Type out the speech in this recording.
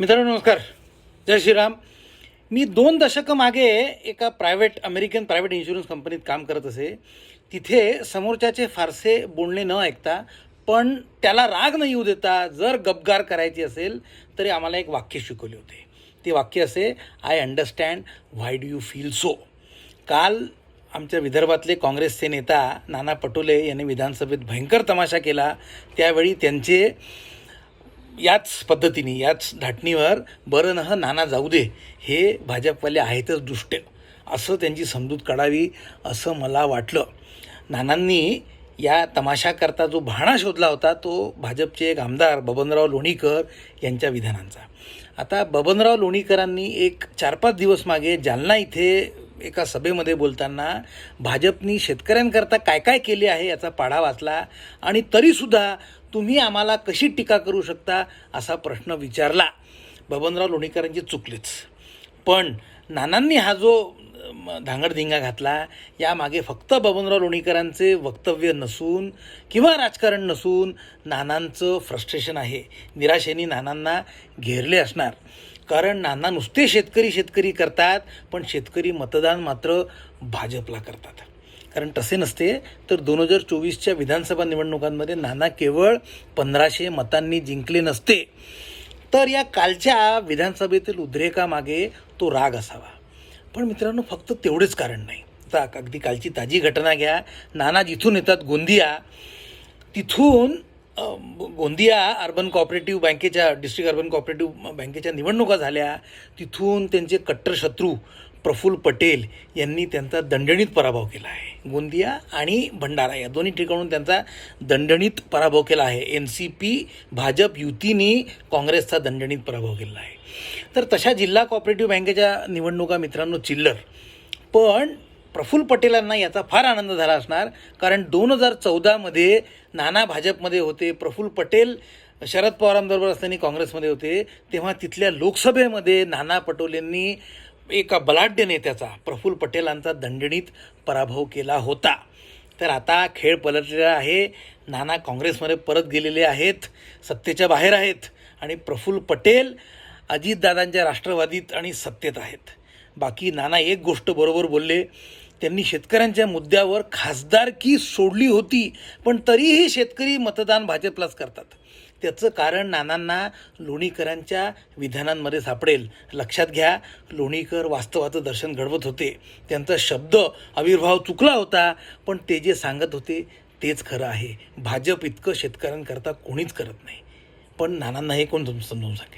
मित्रांनो नमस्कार. जय श्रीराम. मी दोन दशकं मागे एका प्रायव्हेट अमेरिकन प्रायव्हेट इन्शुरन्स कंपनीत काम करत असे. तिथे समोरच्याचे फारसे बोलणे न ऐकता पण त्याला राग न येऊ देता जर गबगार करायची असेल तरी आम्हाला एक वाक्य शिकवले होते. ते वाक्य असे I understand why do you feel so काल आमच्या विदर्भातले काँग्रेसचे नेता नाना पटोले यांनी विधानसभेत भयंकर तमाशा केला. त्यावेळी त्यांचे याच पद्धतीने याच धाटणीवर बरं न नाना जाऊ दे हे भाजपवाले आहेतच दुष्ट. असं त्यांची समजूत काढावी असं मला वाटलं. नानांनी या तमाशाकरता जो भाणा शोधला होता तो भाजपचे एक आमदार बबनराव लोणीकर यांच्या विधानांचा. आता बबनराव लोणीकरांनी एक चार पाच दिवस मागे जालना इथे एका सभेमध्ये बोलताना भाजपनी शेतकऱ्यांकरता काय काय केले आहे याचा पाढा वाचला आणि तरीसुद्धा तुम्ही आम्हाला कशी टीका करू शकता असा प्रश्न विचारला. बबनराव लोणीकरांची चुकलीच. पण नानांनी हा जो धांगडधिंगा घातला यामागे फक्त बबनराव लोणीकरांचे वक्तव्य नसून किंवा राजकारण नसून नानांचं फ्रस्ट्रेशन आहे. निराशेने नानांना घेरले असणार. कारण नाना नुसते शेतकरी शेतकरी करतात पण शेतकरी मतदान मात्र भाजपला करतात. कारण तसे नसते तर दोन हजार चोवीसच्या विधानसभा निवडणुकांमध्ये नाना केवळ पंधराशे मतांनी जिंकले नसते. तर या कालच्या विधानसभेतील उद्रेकामागे तो राग असावा. पण मित्रांनो फक्त तेवढेच कारण नाही. आता अगदी कालची ताजी घटना घ्या. नाना जिथून येतात गोंदिया. तिथून गोंदिया अर्बन कॉपरेटिव्ह बँकेच्या डिस्ट्रिक्ट अर्बन कॉपरेटिव्ह बँकेच्या निवडणुका झाल्या. तिथून त्यांचे कट्टर शत्रू प्रफुल्ल पटेल यांनी त्यांचा दणदणीत पराभव केला आहे. गोंदिया आणि भंडारा या दोन्ही ठिकाणून त्यांचा दणदणीत पराभव केला आहे. एन सी पी भाजप युतीने काँग्रेसचा दणदणीत पराभव केला आहे. तर तशा जिल्हा कॉपरेटिव्ह बँकेच्या निवडणुका मित्रांनो चिल्लर. पण प्रफुल्ल पटेलांना याचा फार आनंद झाला असणार कारण दोन हजार चौदामध्ये नाना भाजपमध्ये होते प्रफुल्ल पटेल शरद पवारांबरोबर असताना काँग्रेसमध्ये होते. तेव्हा तिथल्या लोकसभेमध्ये नाना पटोलेंनी एका बलाढ्य नेत्याचा प्रफुल्ल पटेलांचा दंडणीत पराभव केला होता. तर आता खेळ पलटलेला आहे. नाना काँग्रेसमध्ये परत गेलेले आहेत. सत्तेच्या बाहेर आहेत. आणि प्रफुल्ल पटेल अजितदादांच्या राष्ट्रवादीत आणि सत्तेत आहेत. बाकी नाना एक गोष्ट बरोबर बोलले. त्यांनी शेतकऱ्यांच्या मुद्द्यावर खासदारकी सोडली होती. पण तरीही शेतकरी मतदान भाजपलाच करतात. त्याचं कारण नानांना लोणीकरांच्या विधानांमध्ये सापडेल. लक्षात घ्या लोणीकर वास्तवाचं दर्शन घडवत होते. त्यांचा शब्द आविर्भाव चुकला होता पण ते जे सांगत होते तेच खरं आहे. भाजप इतकं शेतकऱ्यांकरता कोणीच करत नाही. पण नानांना हे कोण समजून सांगेल?